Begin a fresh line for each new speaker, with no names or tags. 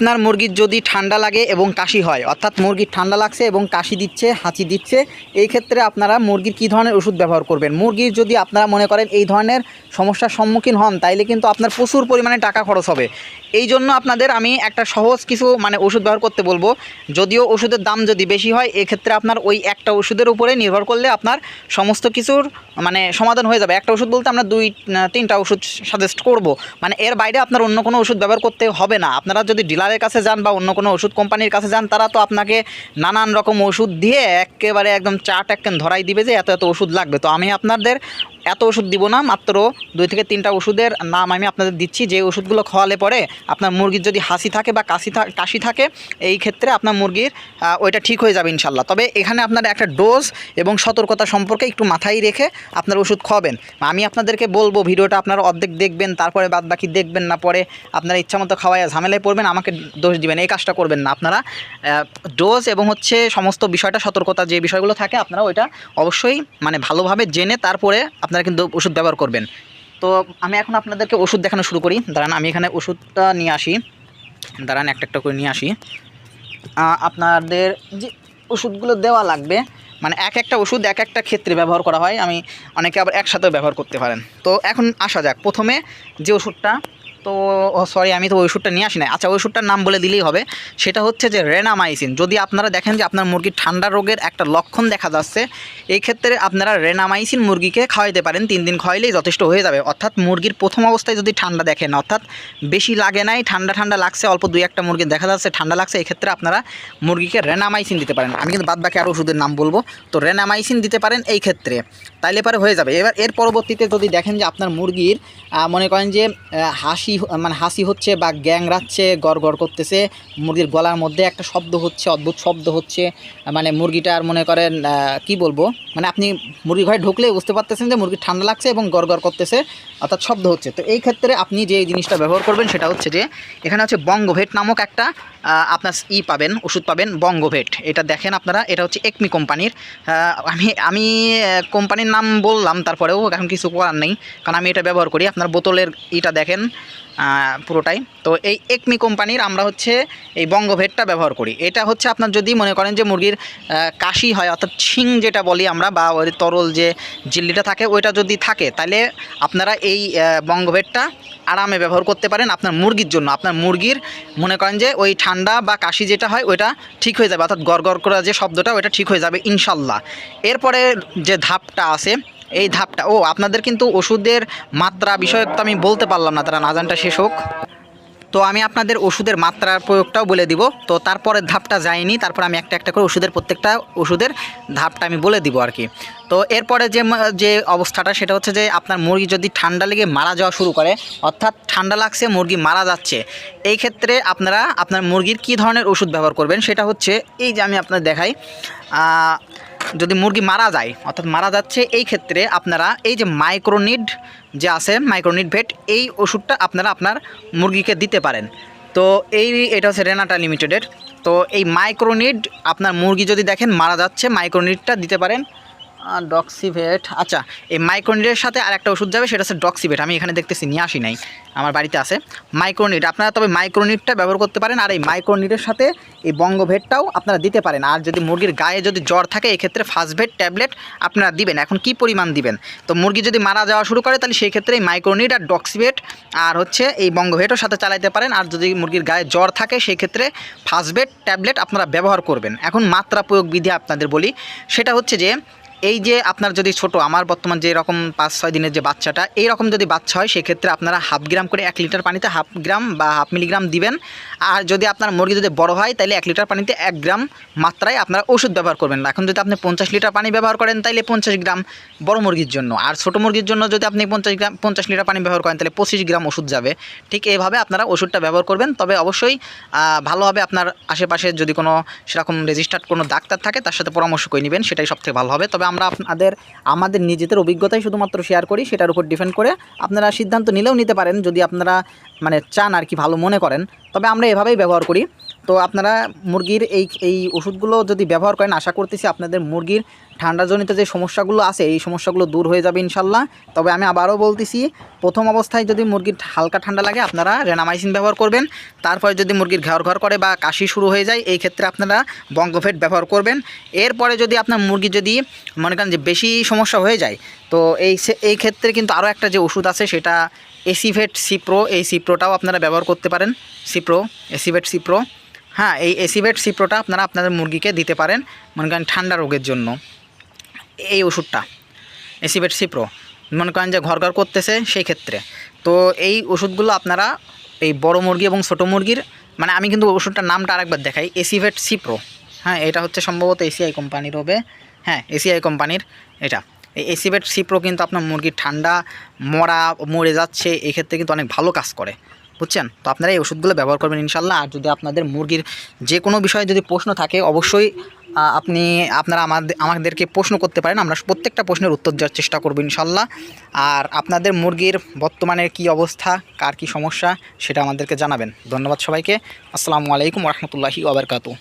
আপনার মুরগির যদি ঠান্ডা লাগে এবং কাশি হয়, অর্থাৎ মুরগির ঠান্ডা লাগছে এবং কাশি দিচ্ছে, হাঁচি দিচ্ছে, এই ক্ষেত্রে আপনারা মুরগির কী ধরনের ওষুধ ব্যবহার করবেন? মুরগির যদি আপনারা মনে করেন এই ধরনের সমস্যার সম্মুখীন হন, তাইলে কিন্তু আপনার প্রচুর পরিমাণে টাকা খরচ হবে। এই জন্য আপনাদের আমি একটা সহজ কিছু মানে ওষুধ ব্যবহার করতে বলব। যদিও ওষুধের দাম যদি বেশি হয়, এক্ষেত্রে আপনার ওই একটা ওষুধের উপরে নির্ভর করলে আপনার সমস্ত কিছুর মানে সমাধান হয়ে যাবে। একটা ওষুধ বলতে আমরা দুই তিনটা ওষুধ সাজেস্ট করব। মানে এর বাইরে আপনার অন্য কোনো ওষুধ ব্যবহার করতে হবে না। আপনারা যদি ডিলারের কাছে যান বা অন্য কোনো ওষুধ কোম্পানির কাছে যান, তারা তো আপনাকে নানান রকম ওষুধ দিয়ে একেবারে একদম চাট একখান ধরাই দিবে যে এত এত ওষুধ লাগবে। তো আমি আপনাদের এত ওষুধ দিব না, মাত্র দুই থেকে তিনটা ওষুধের নাম আমি আপনাদের দিচ্ছি। যে ওষুধগুলো খাওয়ালে পরে আপনার মুরগির যদি হাসি থাকে বা কাশি কাশি থাকে, এই ক্ষেত্রে আপনার মুরগির ওইটা ঠিক হয়ে যাবে ইনশাল্লাহ তবে এখানে আপনার একটা ডোজ এবং সতর্কতা সম্পর্কে একটু মাথায় রেখে আপনার ওষুধ খাওয়াবেন। আমি আপনাদেরকে বলব, ভিডিওটা আপনারা অর্ধেক দেখবেন, তারপরে বাদ বাকি দেখবেন না, পরে আপনারা ইচ্ছামতো খাওয়ায় ঝামেলায় পড়বেন, আমাকে দোষ দিবেন, এই কাজটা করবেন না আপনারা। ডোজ এবং হচ্ছে সমস্ত বিষয়টা, সতর্কতা যে বিষয়গুলো থাকে, আপনারা ওইটা অবশ্যই মানে ভালোভাবে জেনে তারপরে আপনারা কিন্তু ওষুধ ব্যবহার করবেন। তো আমি এখন আপনাদেরকে ওষুধ দেখানো শুরু করি। দাঁড়ান, আমি এখানে ওষুধটা নিয়ে আসি। দাঁড়ান, একটা একটা করে নিয়ে আসি। আপনাদের যে ওষুধগুলো দেওয়া লাগবে মানে এক একটা ওষুধ এক একটা ক্ষেত্রে ব্যবহার করা হয়। আমি অনেকে আবার একসাথেও ব্যবহার করতে পারেন। তো এখন আসা যাক। প্রথমে যে ওষুধটা তো সরি আমি তো ওই ওষুধটা নিয়ে আসি না আচ্ছা ওই ওষুধটার নাম বলে দিলেই হবে। সেটা হচ্ছে যে রেনামাইসিন। যদি আপনারা দেখেন যে আপনার মুরগির ঠান্ডা রোগের একটা লক্ষণ দেখা যাচ্ছে, এই ক্ষেত্রে আপনারা রেনামাইসিন মুরগিকে খাওয়াইতে পারেন। তিন দিন খাওয়াইলেই যথেষ্ট হয়ে যাবে। অর্থাৎ মুরগির প্রথম অবস্থায় যদি ঠান্ডা দেখেন, অর্থাৎ বেশি লাগে নাই, ঠান্ডা ঠান্ডা লাগছে, অল্প দুই একটা মুরগি দেখা যাচ্ছে, ঠান্ডা লাগছে, এই ক্ষেত্রে আপনারা মুরগিকে রেনামাইসিন দিতে পারেন। আমি কিন্তু বাদ বাকি আরও ওষুধের নাম বলব। তো রেনামাইসিন দিতে পারেন এই ক্ষেত্রে। তাইলে পরে হয়ে যাবে। এবার এর পরবর্তীতে যদি দেখেন যে আপনার মুরগির মনে করেন যে হাসি মানে হাসি হচ্ছে বা গ্যাংরাচ্ছে গড় গড় করতেছে, মুরগির গলার মধ্যে একটা শব্দ হচ্ছে, অদ্ভুত শব্দ হচ্ছে মানে মুরগিটার মনে করেন কি বলব? মানে আপনি মুরগি ঘরে ঢুকলে বুঝতে পারতেছেন যে মুরগি ঠান্ডা লাগছে এবং গড় করতেছে, অর্থাৎ শব্দ হচ্ছে। তো এই ক্ষেত্রে আপনি যে জিনিসটা ব্যবহার করবেন সেটা হচ্ছে যে, এখানে হচ্ছে বঙ্গভেট নামক একটা আপনার ই পাবেন, ওষুধ পাবেন, বঙ্গভেট। এটা দেখেন আপনারা, এটা হচ্ছে একমি কোম্পানির। আমি আমি কোম্পানির নাম বললাম, তারপরেও এখন কিছু করার নেই। কারণ আমি এটা ব্যবহার করি, আপনার বোতলের ইটা দেখেন। পুরোটাই। তো এই একমি কোম্পানির আমরা হচ্ছে এই বঙ্গভেটটা ব্যবহার করি। এটা হচ্ছে আপনার যদি মনে করেন যে মুরগির কাশি হয়, অর্থাৎ ছিং যেটা বলি আমরা, বা ওই তরল যে জিল্লিটা থাকে, ওইটা যদি থাকে, তাহলে আপনারা এই বঙ্গভেটটা আরামে ব্যবহার করতে পারেন আপনার মুরগির জন্য। আপনার মুরগির মনে করেন যে ওই ঠান্ডা বা কাশি যেটা হয়, ওইটা ঠিক হয়ে যাবে। অর্থাৎ গড় গড় করা যে শব্দটা, ওইটা ঠিক হয়ে যাবে, ইনশাল্লাহ। এরপরে যে ধাপটা আছে এই ধাপটা, ও, আপনাদের কিন্তু ওষুধের মাত্রা বিষয়ে তো আমি বলতে পারলাম না, তারা নাজানটা শেষ হোক। তো আমি আপনাদের ওষুধের মাত্রার প্রয়োগটাও বলে দিব। তো তারপরের ধাপটা যায়নি, তারপর আমি একটা একটা করে ওষুধের প্রত্যেকটা ওষুধের ধাপটা আমি বলে দিব আর কি। তো এরপরে যে যে অবস্থাটা, সেটা হচ্ছে যে আপনার মুরগি যদি ঠান্ডা লেগে মারা যাওয়া শুরু করে, অর্থাৎ ঠান্ডা লাগছে, মুরগি মারা যাচ্ছে, এই ক্ষেত্রে আপনারা, আপনার মুরগির কী ধরনের ওষুধ ব্যবহার করবেন, সেটা হচ্ছে, এই যে আমি আপনাদের দেখাই যদি মুরগি মারা যায়, অর্থাৎ মারা যাচ্ছে, এই ক্ষেত্রে আপনারা এই যে মাইক্রোনিড যে আছে মাইক্রোনিড ভেট এই ওষুধটা আপনারা আপনার মুরগিকে দিতে পারেন। তো এই, এটা হচ্ছে রেনাটা লিমিটেডের তো এই মাইক্রোনিড আপনার মুরগি যদি দেখেন মারা যাচ্ছে মাইক্রোনিডটা দিতে পারেন। ডক্সিভেট আচ্ছা এই মাইক্রোনিডের সাথে আর একটা ওষুধ যাবে, সেটা হচ্ছে ডক্সিভেট আমি এখানে দেখতেছি, নিয়ে আসি নাই। আমার বাড়িতে আছে। মাইক্রোনিড আপনারা তবে মাইক্রোনিডটা ব্যবহার করতে পারেন, আর এই মাইক্রোনিডের সাথে এই বঙ্গভেটটাও আপনারা দিতে পারেন। আর যদি মুরগির গায়ে যদি জ্বর থাকে, এক্ষেত্রে ফাস্টভেট ট্যাবলেট আপনারা দিবেন। এখন কি পরিমাণ দিবেন? তো মুরগি যদি মারা যাওয়া শুরু করে, তাহলে সেই ক্ষেত্রে এই মাইক্রোনিড আর ডক্সিভেট আর হচ্ছে এই বঙ্গভেটও সাথে চালাইতে পারেন। আর যদি মুরগির গায়ে জ্বর থাকে সেই ক্ষেত্রে ফাস্টভেট ট্যাবলেট আপনারা ব্যবহার করবেন। এখন মাত্রা প্রয়োগ বিধি আপনাদের বলি, সেটা হচ্ছে যে এই যে আপনার যদি ছোট, আমার বর্তমান যে রকম পাঁচ, ছয় দিনের যে বাচ্চাটা, এই রকম যদি বাচ্চা হয়, সেক্ষেত্রে আপনারা হাফ গ্রাম করে এক লিটার পানিতে হাফ গ্রাম বা হাফ মিলিগ্রাম দিবেন। আর যদি আপনার মুরগি যদি বড় হয় তাহলে এক লিটার পানিতে এক গ্রাম মাত্রায় আপনারা ওষুধ ব্যবহার করবেন। এখন যদি আপনি পঞ্চাশ লিটার পানি ব্যবহার করেন তাহলে পঞ্চাশ গ্রাম বড় মুরগির জন্য। আর ছোট মুরগির জন্য যদি আপনি পঞ্চাশ গ্রাম, পঞ্চাশ লিটার পানি ব্যবহার করেন তাহলে পঁচিশ গ্রাম ওষুধ যাবে। ঠিক এইভাবে আপনারা ওষুধটা ব্যবহার করবেন। তবে অবশ্যই ভালোভাবে আপনার আশেপাশে যদি কোনো সেরকম রেজিস্টার্ড কোনো ডাক্তার থাকে, তার সাথে পরামর্শ করে নেবেন, সেটাই সবথেকে ভালো হবে। তবে আমরা আপনাদের, আমাদের নিজেদের অভিজ্ঞতাই শুধুমাত্র শেয়ার করি, সেটার উপর ডিপেন্ড করে আপনারা সিদ্ধান্ত নিলেও নিতে পারেন যদি আপনারা মানে চান আর কি ভালো মনে করেন। তবে আমরা এভাবেই ব্যবহার করি। তো আপনারা মুরগির এই এই ওষুধগুলো যদি ব্যবহার করেন, আশা করতেছি আপনাদের মুরগির ঠান্ডাজনিত যে সমস্যাগুলো আছে, এই সমস্যাগুলো দূর হয়ে যাবে ইনশাল্লাহ। তবে আমি আবারও বলতেছি প্রথম অবস্থায় যদি মুরগির হালকা ঠান্ডা লাগে, আপনারা রেনামাইসিন ব্যবহার করবেন। তারপরে যদি মুরগির ঘর ঘর করে বা কাশি শুরু হয়ে যায়, এই ক্ষেত্রে আপনারা বঙ্গফেট ব্যবহার করবেন। এরপরে যদি আপনার মুরগি যদি মনে করেন যে বেশি সমস্যা হয়ে যায়, তো এই এই ক্ষেত্রে কিন্তু আরও একটা যে ওষুধ আছে, সেটা এসিভেট সিপ্রো। এই সিপ্রোটাও আপনারা ব্যবহার করতে পারেন। সিপ্রো, এসিভেট সিপ্রো। হ্যাঁ এই এসিভেট সিপ্রোটা আপনারা আপনাদের মুরগিকে দিতে পারেন, মনে করেন ঠান্ডা রোগের জন্য। এই ওষুধটা, এসিভেট সিপ্রো। মনে করেন যে ঘর ঘর করতেছে সেই ক্ষেত্রে। তো এই ওষুধগুলো আপনারা এই বড় মুরগি এবং ছোটো মুরগির মানে আমি কিন্তু ওষুধটার নামটা আরেকবার দেখাই এসিভেট সিপ্রো হ্যাঁ এটা হচ্ছে সম্ভবত এসিআই কোম্পানির হবে। হ্যাঁ এসিআই কোম্পানির এটা। এই এসিভেট সিপ্রো কিন্তু আপনার মুরগির ঠান্ডা, মরা, মরে যাচ্ছে, এই ক্ষেত্রে কিন্তু অনেক ভালো কাজ করে। বুঝছেন? তো আপনারা এই ওষুধগুলো ব্যবহার করবেন ইনশাল্লাহ আর যদি আপনাদের মুরগির যে কোনো বিষয়ে যদি প্রশ্ন থাকে, অবশ্যই আপনি, আপনারা আমাদের, আমাদেরকে প্রশ্ন করতে পারেন, আমরা প্রত্যেকটা প্রশ্নের উত্তর দেওয়ার চেষ্টা করব ইনশাল্লাহ। আর আপনাদের মুরগির বর্তমানে কি অবস্থা, কার কি সমস্যা, সেটা আমাদেরকে জানাবেন। ধন্যবাদ সবাইকে। আসসালামু আলাইকুম রহমতুল্লাহি ওবরকাতু